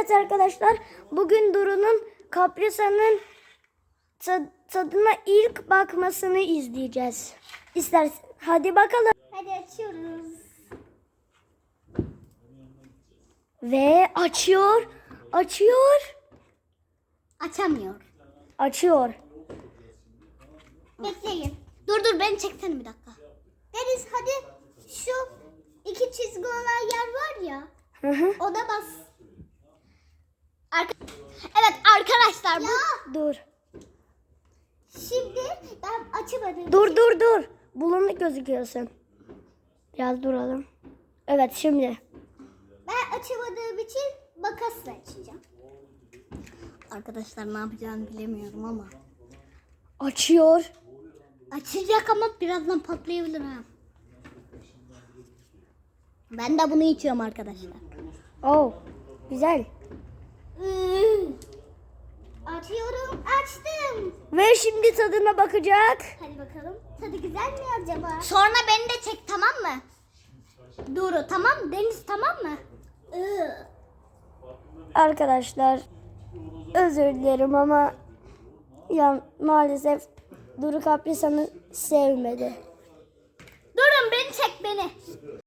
Evet arkadaşlar bugün Duru'nun Kaprisa'nın ta- tadına ilk bakmasını izleyeceğiz. İstersen hadi bakalım. Hadi açıyoruz. Ve açıyor. Açıyor. Açamıyor. Açıyor. Bekleyin. Dur dur beni çeksene bir dakika. Deniz hadi şu iki çizgi olan yer var ya. Hı hı. O da bas. Arka- evet arkadaşlar bu. Dur. Şimdi ben açamadım. Dur dur dur. Bulanık gözüküyorsun. Biraz duralım. Evet şimdi. Ben açamadığım için makasla açacağım. Arkadaşlar ne yapacağını bilemiyorum ama. Açıyor. Açacak ama birazdan patlayabilir ha. Ben de bunu içiyorum arkadaşlar. Oh. Güzel. Açıyorum, açtım. Ve şimdi tadına bakacak. Hadi bakalım. Tadı güzel mi acaba? Sonra beni de çek tamam mı? Duru tamam Deniz tamam mı? Iı. Arkadaşlar özür dilerim ama ya maalesef Duru Kaprisa'nı sevmedi. Durun beni çek beni.